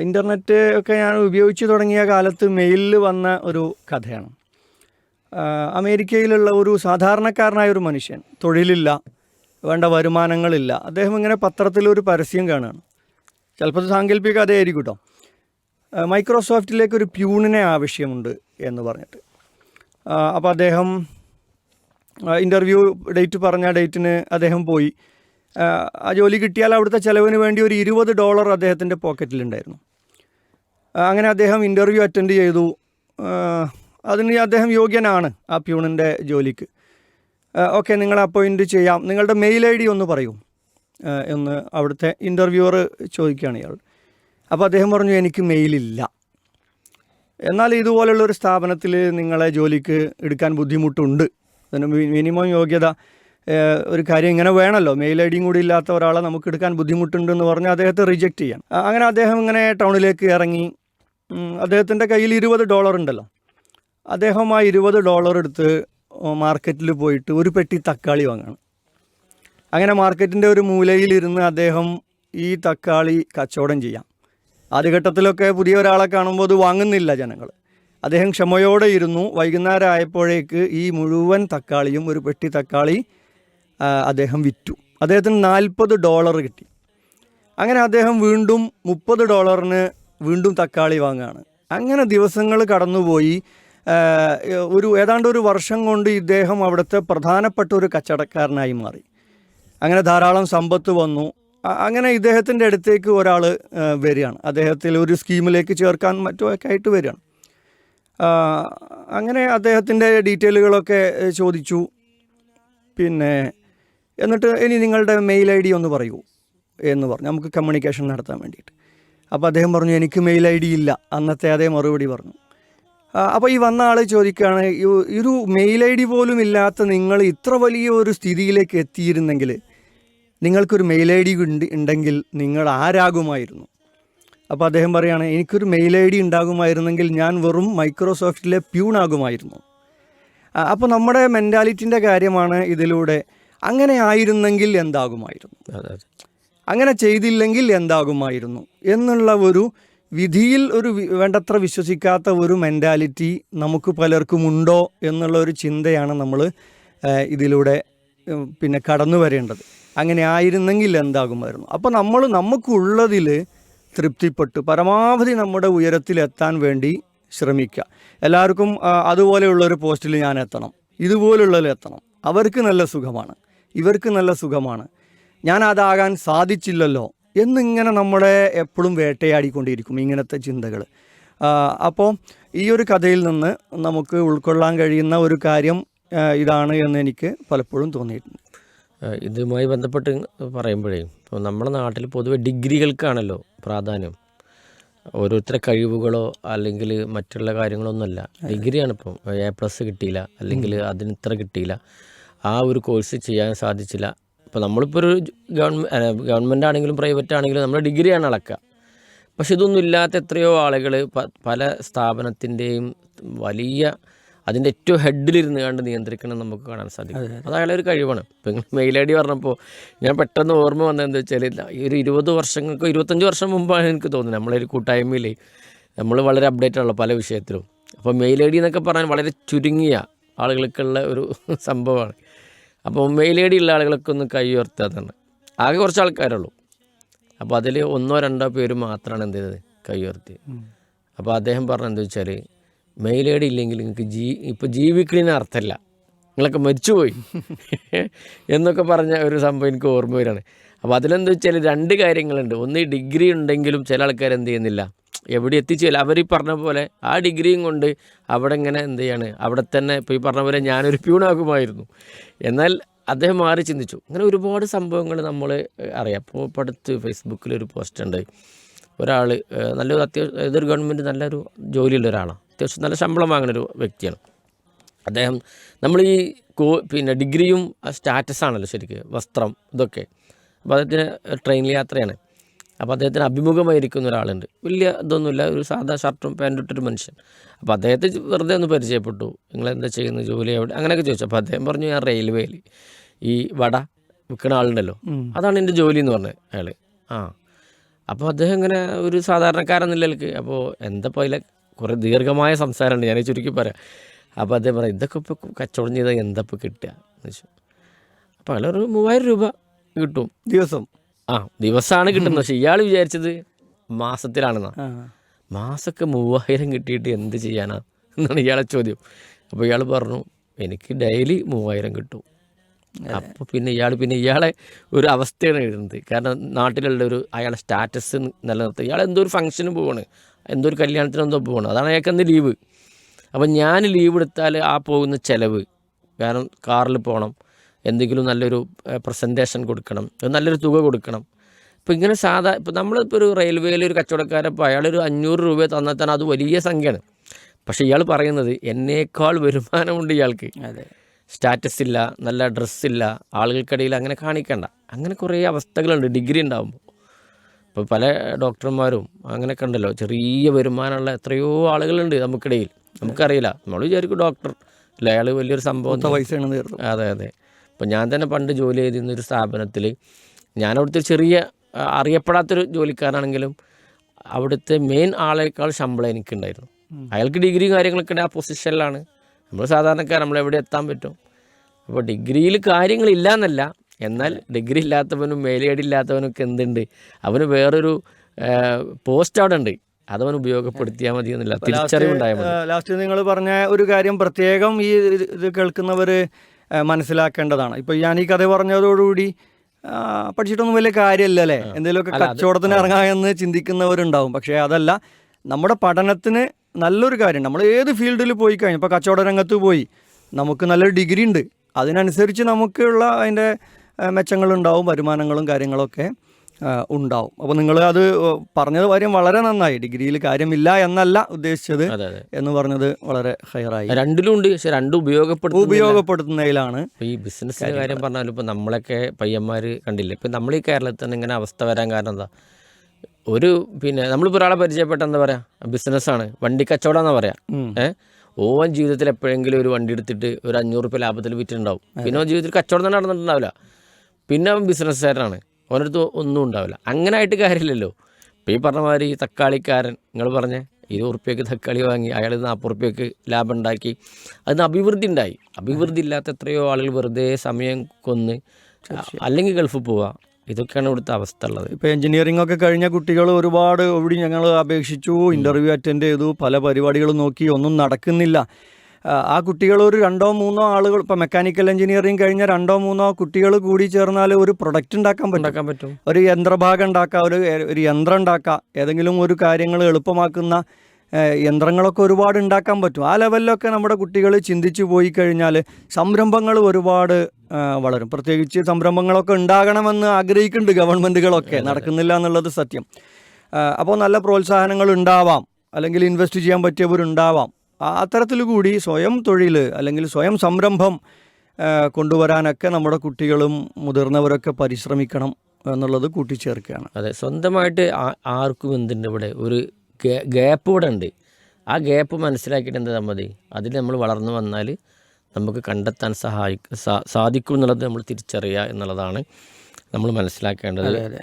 Internet ഒക്കെ ഞാൻ ഉപയോഗിച്ച് തുടങ്ങിയ കാലത്ത് മെയിലിൽ വന്ന ഒരു കഥയാണ്. അമേരിക്കയിലുള്ള ഒരു സാധാരണക്കാരനായ ഒരു മനുഷ്യൻ തൊഴിലില്ല വേണ്ട വരുമാനങ്ങളില്ല അദ്ദേഹം ഇങ്ങനെ പത്രത്തിലൊരു പരസ്യം കാണുകയാണ്. ചിലപ്പോൾ സാങ്കല്പിക കഥയായിരിക്കും കേട്ടോ മൈക്രോസോഫ്റ്റിലേക്ക് ഒരു പ്യൂണിനെ ആവശ്യമുണ്ട് എന്ന് പറഞ്ഞിട്ട്. അപ്പോൾ അദ്ദേഹം ഇന്റർവ്യൂ ഡേറ്റ് പറഞ്ഞ ഡേറ്റിന് അദ്ദേഹം പോയി. ആ, ജോലി കിട്ടിയാൽ അവിടുത്തെ ചിലവിന് വേണ്ടി ഒരു ഇരുപത് ഡോളർ അദ്ദേഹത്തിന്റെ പോക്കറ്റിലുണ്ടായിരുന്നു. അങ്ങനെ അദ്ദേഹം ഇന്റർവ്യൂ അറ്റൻഡ് ചെയ്തു. അതിന് അദ്ദേഹം യോഗ്യനാണ് ആ പ്യൂണിന്റെ ജോലിക്ക്. ഓക്കെ നിങ്ങൾ അപ്പോയിന്റ് ചെയ്യാം. നിങ്ങളുടെ മെയിൽ ഐ ഡി ഒന്ന് പറയൂ. എന്ന് അവിടുത്തെ ഇന്റർവ്യൂവർ ചോദിക്കുകയാണ് ഇയാൾ. അപ്പോൾ അദ്ദേഹം പറഞ്ഞു എനിക്ക് മെയിലില്ല എന്നാൽ ഇതുപോലുള്ള ഒരു സ്ഥാപനത്തിൽ നിങ്ങളെ ജോലിക്ക് എടുക്കാൻ ബുദ്ധിമുട്ടുണ്ട്. അതിന് മിനിമം യോഗ്യത ഒരു കാര്യം ഇങ്ങനെ വേണമല്ലോ മെയിൽ ഐ ഡിയും കൂടി ഇല്ലാത്ത ഒരാളെ നമുക്ക് എടുക്കാൻ ബുദ്ധിമുട്ടുണ്ടെന്ന് പറഞ്ഞ് അദ്ദേഹത്തെ റിജക്റ്റ് ചെയ്യാം അങ്ങനെ അദ്ദേഹം ഇങ്ങനെ ടൗണിലേക്ക് ഇറങ്ങി. അദ്ദേഹത്തിന്റെ കയ്യിൽ ഇരുപത് ഡോളർ ഉണ്ടല്ലോ. അദ്ദേഹം ആ ഇരുപത് ഡോളർ എടുത്ത് മാർക്കറ്റിൽ പോയിട്ട് ഒരു പെട്ടി തക്കാളി വാങ്ങാണ്. അങ്ങനെ മാർക്കറ്റിന്റെ ഒരു മൂലയിലിരുന്ന് അദ്ദേഹം ഈ തക്കാളി കച്ചവടം ചെയ്യാം. ആദ്യഘട്ടത്തിലൊക്കെ പുതിയ ഒരാളെ കാണുമ്പോൾ അത് വാങ്ങുന്നില്ല ജനങ്ങൾ. അദ്ദേഹം ക്ഷമയോടെ ഇരുന്നു. വൈകുന്നേരം ആയപ്പോഴേക്ക് ഈ മുഴുവൻ തക്കാളിയും ഒരു പെട്ടി തക്കാളി അദ്ദേഹം വിറ്റു. അദ്ദേഹത്തിന് നാൽപ്പത് ഡോളർ കിട്ടി. അങ്ങനെ അദ്ദേഹം വീണ്ടും മുപ്പത് ഡോളറിന് വീണ്ടും തക്കാളി വാങ്ങുകയാണ് അങ്ങനെ ദിവസങ്ങൾ കടന്നുപോയി. ഒരു ഏതാണ്ട് ഒരു വർഷം കൊണ്ട് ഇദ്ദേഹം അവിടുത്തെ പ്രധാനപ്പെട്ട ഒരു കച്ചടക്കാരനായി മാറി. അങ്ങനെ ധാരാളം സമ്പത്ത് വന്നു. അങ്ങനെ ഇദ്ദേഹത്തിന്റെ അടുത്തേക്ക് ഒരാൾ വരികയാണ്. അദ്ദേഹത്തിൽ ഒരു സ്കീമിലേക്ക് ചേർക്കാൻ മറ്റുമൊക്കെ ആയിട്ട് വരികയാണ്. അങ്ങനെ അദ്ദേഹത്തിന്റെ ഡീറ്റെയിലുകളൊക്കെ ചോദിച്ചു. പിന്നെ എന്നിട്ട് ഇനി നിങ്ങളുടെ മെയിൽ ഐ ഡി ഒന്ന് പറയൂ എന്ന് പറഞ്ഞു. നമുക്ക് കമ്മ്യൂണിക്കേഷൻ നടത്താൻ വേണ്ടിയിട്ട്. അപ്പോൾ അദ്ദേഹം പറഞ്ഞു എനിക്ക് മെയിൽ ഐ ഡി ഇല്ല. അന്നത്തെ അതേ മറുപടി പറഞ്ഞു. അപ്പോൾ ഈ വന്ന ആൾ ചോദിക്കുകയാണ് ഒരു മെയിൽ ഐ ഡി പോലും ഇല്ലാത്ത നിങ്ങൾ ഇത്ര വലിയ ഒരു സ്ഥിതിയിലേക്ക് എത്തിയിരുന്നെങ്കിൽ നിങ്ങൾക്കൊരു മെയിൽ ഐ ഡി ഉണ്ട് ഉണ്ടെങ്കിൽ നിങ്ങൾ ആരാകുമായിരുന്നു? അപ്പോൾ അദ്ദേഹം പറയുകയാണ് എനിക്കൊരു മെയിൽ ഐ ഡി ഉണ്ടാകുമായിരുന്നെങ്കിൽ ഞാൻ വെറും മൈക്രോസോഫ്റ്റിലെ പ്യൂണാകുമായിരുന്നു അപ്പോൾ നമ്മുടെ മെന്റാലിറ്റിന്റെ കാര്യമാണ് ഇതിലൂടെ അങ്ങനെ ആയിരുന്നെങ്കിൽ എന്താകുമായിരുന്നു? അങ്ങനെ ചെയ്തില്ലെങ്കിൽ എന്താകുമായിരുന്നു? എന്നുള്ള ഒരു വിധിയിൽ ഒരു വേണ്ടത്ര വിശ്വസിക്കാത്ത ഒരു മെന്റാലിറ്റി നമുക്ക് പലർക്കും ഉണ്ടോ എന്നുള്ള ഒരു ചിന്തയാണ് നമ്മൾ ഇതിലൂടെ പിന്നെ കടന്നു വരേണ്ടത്. അങ്ങനെ ആയിരുന്നെങ്കിൽ എന്താകുമായിരുന്നു? അപ്പോൾ നമ്മൾ നമുക്കുള്ളതിൽ തൃപ്തിപ്പെട്ട്. പരമാവധി നമ്മുടെ ഉയരത്തിലെത്താൻ വേണ്ടി ശ്രമിക്കുക. എല്ലാവർക്കും അതുപോലെയുള്ളൊരു പോസ്റ്റിൽ ഞാൻ എത്തണം. ഇതുപോലുള്ളതിൽ എത്തണം. അവർക്ക് നല്ല സുഖമാണ്. ഇവർക്ക് നല്ല സുഖമാണ്. ഞാൻ അതാകാൻ സാധിച്ചില്ലല്ലോ എന്നിങ്ങനെ നമ്മളെ എപ്പോഴും വേട്ടയാടിക്കൊണ്ടിരിക്കും ഇങ്ങനത്തെ ചിന്തകൾ അപ്പോൾ ഈ ഒരു കഥയിൽ നിന്ന് നമുക്ക് ഉൾക്കൊള്ളാൻ കഴിയുന്ന ഒരു കാര്യം ഇതാണ് എന്ന് എനിക്ക് പലപ്പോഴും തോന്നിയിട്ടുണ്ട്. ഇതുമായി ബന്ധപ്പെട്ട് പറയുമ്പോഴേ ഇപ്പോൾ നമ്മുടെ നാട്ടിൽ പൊതുവെ ഡിഗ്രികൾക്കാണല്ലോ പ്രാധാന്യം. ഓരോരുത്തരെ കഴിവുകളോ അല്ലെങ്കിൽ മറ്റുള്ള കാര്യങ്ങളോ ഒന്നുമല്ല ഡിഗ്രിയാണ് ഇപ്പം എ പ്ലസ് കിട്ടിയില്ല. അല്ലെങ്കിൽ അതിന് ഇത്ര കിട്ടിയില്ല. ആ ഒരു കോഴ്സ് ചെയ്യാൻ സാധിച്ചില്ല. ഇപ്പോൾ നമ്മളിപ്പോൾ ഒരു ഗവൺമെന്റ് ഗവൺമെന്റ് ആണെങ്കിലും പ്രൈവറ്റ് ആണെങ്കിലും നമ്മൾ ഡിഗ്രിയാണ് അളക്കുക. പക്ഷെ ഇതൊന്നും ഇല്ലാത്ത എത്രയോ ആളുകൾ പല സ്ഥാപനത്തിന്റെയും വലിയ അതിന്റെ ഏറ്റവും ഹെഡിലിരുന്ന് കണ്ട് നിയന്ത്രിക്കണം നമുക്ക് കാണാൻ സാധിക്കും. അത് അയാളൊരു കഴിവാണ്. ഇപ്പം നിങ്ങൾ മെയിൽ ഐ ഡി പറഞ്ഞപ്പോൾ ഞാൻ പെട്ടെന്ന് ഓർമ്മ വന്നതെന്ന് വെച്ചാൽ ഈ ഒരു ഇരുപത് വർഷങ്ങൾക്ക് ഇരുപത്തഞ്ച് വർഷം മുമ്പാണ് എനിക്ക് തോന്നുന്നത്. നമ്മളൊരു കൂട്ടായ്മയിൽ നമ്മൾ വളരെ അപ്ഡേറ്റ് ആണല്ലോ പല വിഷയത്തിലും. അപ്പോൾ മെയിൽ ഐ ഡി എന്നൊക്കെ പറയാൻ വളരെ ചുരുങ്ങിയ ആളുകൾക്കുള്ള ഒരു സംഭവമാണ്. അപ്പോൾ മെയിൽ ഐ ഡി ഉള്ള ആളുകളൊക്കെ ഒന്ന് കൈ ഉയർത്താതാണ് ആകെ കുറച്ച് ആൾക്കാരുള്ളൂ. അപ്പോൾ അതിൽ ഒന്നോ രണ്ടോ പേര് മാത്രമാണ് എന്ത് ചെയ്തത്? കൈ ഉയർത്തി അപ്പോൾ അദ്ദേഹം പറഞ്ഞ എന്താ വെച്ചാൽ മെയിൽ ഐ ഡി ഇല്ലെങ്കിൽ നിങ്ങൾക്ക് ജീ ഇപ്പോൾ ജീവിക്കലിന് അർത്ഥമില്ല. നിങ്ങളൊക്കെ മരിച്ചുപോയി. എന്നൊക്കെ പറഞ്ഞ ഒരു സംഭവം എനിക്ക് ഓർമ്മ വരികയാണ്. അപ്പോൾ അതിലെന്താ വെച്ചാൽ രണ്ട് കാര്യങ്ങളുണ്ട്. ഒന്ന് ഡിഗ്രി ഉണ്ടെങ്കിലും ചില ആൾക്കാർ എന്ത് ചെയ്യുന്നില്ല? എവിടെ എത്തിച്ചില്ല അവർ ഈ പറഞ്ഞ പോലെ ആ ഡിഗ്രിയും കൊണ്ട് അവിടെ ഇങ്ങനെ എന്ത് ചെയ്യാണ്? അവിടെ തന്നെ ഇപ്പോൾ ഈ പറഞ്ഞ പോലെ ഞാനൊരു പ്യൂണാകുമായിരുന്നു. എന്നാൽ അദ്ദേഹം മാറി ചിന്തിച്ചു. അങ്ങനെ ഒരുപാട് സംഭവങ്ങൾ നമ്മൾ അറിയാം. അപ്പോൾ ഇപ്പോൾ അടുത്ത് ഫേസ്ബുക്കിൽ ഒരു പോസ്റ്റ് ഉണ്ട്. ഒരാൾ നല്ലൊരു അത്യാവശ്യം ഏതൊരു ഗവൺമെന്റ് നല്ലൊരു ജോലിയുള്ള ഒരാളാണ്. അത്യാവശ്യം നല്ല ശമ്പളം വാങ്ങുന്ന ഒരു വ്യക്തിയാണ്. അദ്ദേഹം നമ്മൾ ഈ കോ പിന്നെ ഡിഗ്രിയും സ്റ്റാറ്റസാണല്ലോ ശരിക്ക് വസ്ത്രം ഇതൊക്കെ. അപ്പോൾ അദ്ദേഹത്തിന് ട്രെയിനിൽ യാത്രയാണ്. അപ്പോൾ അദ്ദേഹത്തിന് അഭിമുഖമായിരിക്കുന്ന ഒരാളുണ്ട്. വലിയ ഇതൊന്നുമില്ല. ഒരു സാധാ ഷർട്ടും പാന്റും ഇട്ടൊരു മനുഷ്യൻ. അപ്പോൾ അദ്ദേഹത്തെ വെറുതെ ഒന്ന് പരിചയപ്പെട്ടു. നിങ്ങൾ എന്താ ചെയ്യുന്ന ജോലി എവിടെ? അങ്ങനെയൊക്കെ ചോദിച്ചു. അപ്പോൾ അദ്ദേഹം പറഞ്ഞു ഞാൻ റെയിൽവേയിൽ ഈ വട വിൽക്കുന്ന ആളുണ്ടല്ലോ. അതാണ് എന്റെ ജോലി എന്ന് പറഞ്ഞത് അയാൾ ആ. അപ്പോൾ അദ്ദേഹം ഇങ്ങനെ ഒരു സാധാരണക്കാരൻ അപ്പോൾ എന്താ അതിലെ കുറേ ദീർഘമായ സംസാരമുണ്ട്. ഞാൻ ചുരുക്കി പറയാം. അപ്പോൾ അദ്ദേഹം പറയാം ഇതൊക്കെ ഇപ്പോൾ കച്ചവടം ചെയ്താൽ എന്താ ഇപ്പോൾ കിട്ടുക? എന്ന് വെച്ചു അപ്പോൾ അയാളൊരു ഒരു മൂവായിരം രൂപ കിട്ടും. ദിവസം. ആ ദിവസമാണ് കിട്ടുന്നത്. പക്ഷെ ഇയാൾ വിചാരിച്ചത് മാസത്തിലാണെന്നാ. മാസമൊക്കെ മൂവായിരം കിട്ടിയിട്ട് എന്ത് ചെയ്യാനാ എന്നാണ് ഇയാളെ ചോദ്യം. അപ്പോൾ ഇയാൾ പറഞ്ഞു എനിക്ക് ഡെയിലി മൂവായിരം കിട്ടും. അപ്പോൾ പിന്നെ ഇയാൾ പിന്നെ ഇയാളെ ഒരു അവസ്ഥയാണ് എഴുതുന്നത്. കാരണം നാട്ടിലുള്ള ഒരു അയാളെ സ്റ്റാറ്റസ് നിലനിർത്തുക. ഇയാൾ എന്തോ ഒരു ഫംഗ്ഷന് പോവാണ്. എന്തോ ഒരു കല്യാണത്തിന് എന്തോ പോവാണ്. അതാണ് അയാൾക്ക് അന്ന് ലീവ്. അപ്പം ഞാൻ ലീവ് എടുത്താൽ ആ പോകുന്ന ചിലവ്. കാരണം കാറിൽ പോകണം എന്തെങ്കിലും നല്ലൊരു പ്രസന്റേഷൻ കൊടുക്കണം. നല്ലൊരു തുക കൊടുക്കണം. ഇപ്പോൾ ഇങ്ങനെ സാധാ ഇപ്പോൾ നമ്മളിപ്പോൾ ഒരു റെയിൽവേയിൽ ഒരു കച്ചവടക്കാരപ്പോൾ അയാളൊരു അഞ്ഞൂറ് രൂപ തന്നാൽ തന്നെ അത് വലിയ സംഖ്യയാണ്. പക്ഷേ ഇയാൾ പറയുന്നത് എന്നേക്കാൾ വരുമാനമുണ്ട് ഇയാൾക്ക്. അതെ. സ്റ്റാറ്റസ് ഇല്ല നല്ല ഡ്രസ്സില്ല ആളുകൾക്കിടയിൽ അങ്ങനെ കാണിക്കണ്ട. അങ്ങനെ കുറേ അവസ്ഥകളുണ്ട് ഡിഗ്രി ഉണ്ടാകുമ്പോൾ ഇപ്പോൾ പല ഡോക്ടർമാരും അങ്ങനെയൊക്കെ ഉണ്ടല്ലോ ചെറിയ വരുമാനമുള്ള എത്രയോ ആളുകളുണ്ട് നമുക്കിടയിൽ. നമുക്കറിയില്ല. നമ്മൾ വിചാരിക്കും ഡോക്ടർ അല്ല? അയാൾ വലിയൊരു സംഭവം അതെ അതെ. ഇപ്പോൾ ഞാൻ തന്നെ പണ്ട് ജോലി ചെയ്തിരുന്ന ഒരു സ്ഥാപനത്തിൽ ഞാൻ അവിടുത്തെ ചെറിയ അറിയപ്പെടാത്തൊരു ജോലിക്കാരനാണെങ്കിലും അവിടുത്തെ മെയിൻ ആളേക്കാൾ ശമ്പളം എനിക്കുണ്ടായിരുന്നു. അയാൾക്ക് ഡിഗ്രി കാര്യങ്ങളൊക്കെ ഉണ്ട് ആ പൊസിഷനിലാണ് നമ്മൾ സാധാരണക്കാർ നമ്മൾ എവിടെ എത്താൻ പറ്റും. അപ്പോൾ ഡിഗ്രിയിൽ കാര്യങ്ങളില്ല എന്നല്ല എന്നാൽ ഡിഗ്രി ഇല്ലാത്തവനും മേലേടി ഇല്ലാത്തവനൊക്കെ എന്തുണ്ട്? അവന് വേറൊരു പോസ്റ്റ് അവിടെ ഉണ്ട്. അതവൻ ഉപയോഗപ്പെടുത്തിയാൽ മതി എന്നില്ല. തിരിച്ചറിവുണ്ടായാൽ മതി. ലാസ്റ്റ് നിങ്ങൾ പറഞ്ഞ ഒരു കാര്യം പ്രത്യേകം ഈ ഇത് കേൾക്കുന്നവർ മനസ്സിലാക്കേണ്ടതാണ്. ഇപ്പോൾ ഞാൻ ഈ കഥ പറഞ്ഞതോടുകൂടി പഠിച്ചിട്ടൊന്നും വലിയ കാര്യമല്ല അല്ലേ? എന്തെങ്കിലുമൊക്കെ കച്ചവടത്തിന് ഇറങ്ങാം എന്ന് ചിന്തിക്കുന്നവരുണ്ടാവും. പക്ഷേ അതല്ല നമ്മുടെ പഠനത്തിന് നല്ലൊരു കാര്യം. നമ്മൾ ഏത് ഫീൽഡിൽ പോയി കഴിഞ്ഞു ഇപ്പോൾ കച്ചവട രംഗത്ത് പോയി നമുക്ക് നല്ലൊരു ഡിഗ്രി ഉണ്ട് അതിനനുസരിച്ച് നമുക്കുള്ള അതിന്റെ മെച്ചങ്ങളുണ്ടാവും വരുമാനങ്ങളും കാര്യങ്ങളൊക്കെ. ഉണ്ടാവും. അപ്പോൾ നിങ്ങൾ അത് പറഞ്ഞത് കാര്യം വളരെ നന്നായി. ഡിഗ്രിയിൽ കാര്യമില്ല എന്നല്ല ഉദ്ദേശിച്ചത് എന്ന് പറഞ്ഞത് വളരെ ഹയറായി രണ്ടിലും ഉണ്ട് പക്ഷെ രണ്ടും ഉപയോഗപ്പെടുത്തും ഉപയോഗപ്പെടുത്തുന്നതിലാണ് ഈ ബിസിനസ്സിന്റെ കാര്യം പറഞ്ഞാലും ഇപ്പോൾ നമ്മളൊക്കെ പയ്യന്മാർ കണ്ടില്ലേ? ഇപ്പം നമ്മൾ ഈ കേരളത്തിൽ തന്നെ ഇങ്ങനെ അവസ്ഥ വരാൻ കാരണം എന്താ? ഒരു പിന്നെ നമ്മളിപ്പോൾ ഒരാളെ പരിചയപ്പെട്ട എന്താ പറയുക ബിസിനസ്സാണ്. വണ്ടി കച്ചവടം എന്നാ പറയാ ഏഹ് ഓവൻ ജീവിതത്തിൽ എപ്പോഴെങ്കിലും ഒരു വണ്ടി എടുത്തിട്ട് ഒരു അഞ്ഞൂറ് റുപ്യ ലാഭത്തിൽ വിറ്റിട്ടുണ്ടാവും. പിന്നെ ജീവിതത്തിൽ കച്ചവടം തന്നെ നടന്നിട്ടുണ്ടാവില്ല. പിന്നെ അവൻ ബിസിനസ്സുകാരനാണ്. അവനടുത്ത് ഒന്നും ഉണ്ടാവില്ല. അങ്ങനെ ആയിട്ട് കാര്യമില്ലല്ലോ. ഇപ്പോൾ ഈ പറഞ്ഞ മാതിരി ഈ തക്കാളിക്കാരൻ നിങ്ങൾ പറഞ്ഞേ ഇരുപത് ഉറുപ്പ്യക്ക് തക്കാളി വാങ്ങി അയാൾ നാൽപ്പത് ഉറുപ്പ്യക്ക് ലാഭം ഉണ്ടാക്കി. അതിന് അഭിവൃദ്ധി ഉണ്ടായി. അഭിവൃദ്ധി ഇല്ലാത്ത എത്രയോ ആളുകൾ വെറുതെ സമയം കൊന്ന് അല്ലെങ്കിൽ ഗൾഫിൽ പോവുക ഇതൊക്കെയാണ് ഇവിടുത്തെ അവസ്ഥ ഉള്ളത്. ഇപ്പോൾ എഞ്ചിനീയറിംഗ് ഒക്കെ കഴിഞ്ഞ കുട്ടികൾ ഒരുപാട് ഇവിടെ ഞങ്ങൾ അപേക്ഷിച്ചു ഇന്റർവ്യൂ അറ്റൻഡ് ചെയ്തു പല പരിപാടികളും നോക്കി ഒന്നും നടക്കുന്നില്ല. ആ, കുട്ടികൾ ഒരു രണ്ടോ മൂന്നോ ആളുകൾ ഇപ്പോൾ മെക്കാനിക്കൽ എഞ്ചിനീയറിംഗ് കഴിഞ്ഞ രണ്ടോ മൂന്നോ കുട്ടികൾ കൂടി ചേർന്നാൽ ഒരു പ്രൊഡക്റ്റ് ഉണ്ടാക്കാൻ പറ്റും. ഉണ്ടാക്കാൻ പറ്റും. ഒരു യന്ത്രഭാഗം ഉണ്ടാക്കുക ഒരു ഒരു യന്ത്രം ഉണ്ടാക്കുക ഏതെങ്കിലും ഒരു കാര്യങ്ങൾ എളുപ്പമാക്കുന്ന യന്ത്രങ്ങളൊക്കെ ഒരുപാട് ഉണ്ടാക്കാൻ പറ്റും. ആ ലെവലിലൊക്കെ നമ്മുടെ കുട്ടികൾ ചിന്തിച്ചു പോയി കഴിഞ്ഞാൽ സംരംഭങ്ങൾ ഒരുപാട് വളരും. പ്രത്യേകിച്ച് സംരംഭങ്ങളൊക്കെ ഉണ്ടാകണമെന്ന് ആഗ്രഹിക്കുന്നുണ്ട് ഗവൺമെന്റുകളൊക്കെ നടക്കുന്നില്ല എന്നുള്ളത് സത്യം. അപ്പോൾ നല്ല പ്രോത്സാഹനങ്ങൾ ഉണ്ടാവാം. അല്ലെങ്കിൽ ഇൻവെസ്റ്റ് ചെയ്യാൻ പറ്റിയവരുണ്ടാവാം. അത്തരത്തിൽ കൂടി സ്വയം തൊഴിൽ അല്ലെങ്കിൽ സ്വയം സംരംഭം കൊണ്ടുവരാനൊക്കെ നമ്മുടെ കുട്ടികളും മുതിർന്നവരൊക്കെ പരിശ്രമിക്കണം എന്നുള്ളത് കൂട്ടിച്ചേർക്കുകയാണ്. അതെ സ്വന്തമായിട്ട് ആ- ആർക്കും എന്തുണ്ട് ഇവിടെ? ഒരു ഗ്യാപ്പ് ഇവിടെ ഉണ്ട്. ആ ഗ്യാപ്പ് മനസ്സിലാക്കിയിട്ട് എന്താ മതി? അതിൽ നമ്മൾ വളർന്നു വന്നാൽ നമുക്ക് കണ്ടെത്താൻ സഹായി സാധിക്കും എന്നുള്ളത് നമ്മൾ തിരിച്ചറിയുക എന്നുള്ളതാണ് നമ്മൾ മനസ്സിലാക്കേണ്ടത്. അതെ അതെ.